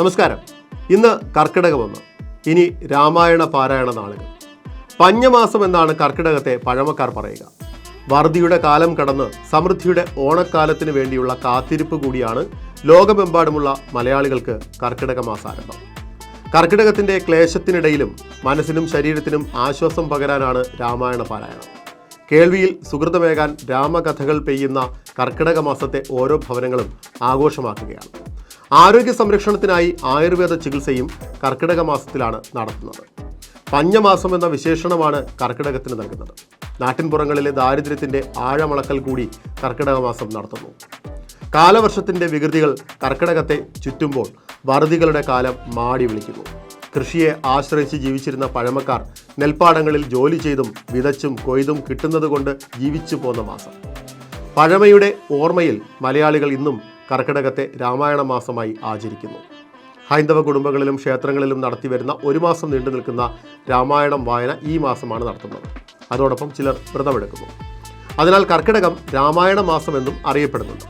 നമസ്കാരം. ഇന്ന് കർക്കിടകം ഒന്ന് ഇനി രാമായണ പാരായണ നാളുകൾ. പഞ്ഞമാസം എന്നാണ് കർക്കിടകത്തെ പഴമക്കാർ പറയുക. വറുതിയുടെ കാലം കടന്ന് സമൃദ്ധിയുടെ ഓണക്കാലത്തിന് വേണ്ടിയുള്ള കാത്തിരിപ്പ് കൂടിയാണ് ലോകമെമ്പാടുമുള്ള മലയാളികൾക്ക് കർക്കിടക മാസാരംഭം കർക്കിടകത്തിന്റെ ക്ലേശത്തിനിടയിലും മനസ്സിനും ശരീരത്തിനും ആശ്വാസം പകരാനാണ് രാമായണ പാരായണം. കേൾവിയിൽ സുഹൃതമേകാൻ രാമകഥകൾ പെയ്യുന്ന കർക്കിടക മാസത്തെ ഓരോ ഭവനങ്ങളും ആഘോഷമാക്കുകയാണ്. ആരോഗ്യ സംരക്ഷണത്തിനായി ആയുർവേദ ചികിത്സയും കർക്കിടക മാസത്തിലാണ് നടത്തുന്നത്. പഞ്ഞമാസം എന്ന വിശേഷണമാണ് കർക്കിടകത്തിന് നൽകുന്നത്. നാട്ടിൻപുറങ്ങളിലെ ദാരിദ്ര്യത്തിന്റെ ആഴമളക്കൽ കൂടി കർക്കിടക മാസം നടത്തുന്നു. കാലവർഷത്തിന്റെ വികൃതികൾ കർക്കിടകത്തെ ചുറ്റുമ്പോൾ വറുതികളുടെ കാലം മാടി വിളിക്കുന്നു. കൃഷിയെ ആശ്രയിച്ച് ജീവിച്ചിരുന്ന പഴമക്കാർ നെൽപ്പാടങ്ങളിൽ ജോലി ചെയ്തും വിതച്ചും കൊയ്തും കിട്ടുന്നതുകൊണ്ട് ജീവിച്ചു പോന്ന മാസം. പഴമയുടെ ഓർമ്മയിൽ മലയാളികൾ ഇന്നും കർക്കിടകത്തെ രാമായണ മാസമായി ആചരിക്കുന്നു. ഹൈന്ദവ കുടുംബങ്ങളിലും ക്ഷേത്രങ്ങളിലും നടത്തിവരുന്ന ഒരു മാസം നീണ്ടു നിൽക്കുന്ന രാമായണം വായന ഈ മാസമാണ് നടത്തുന്നത്. അതോടൊപ്പം ചിലർ വ്രതമെടുക്കുന്നു. അതിനാൽ കർക്കിടകം രാമായണ മാസമെന്നും അറിയപ്പെടുന്നുണ്ട്.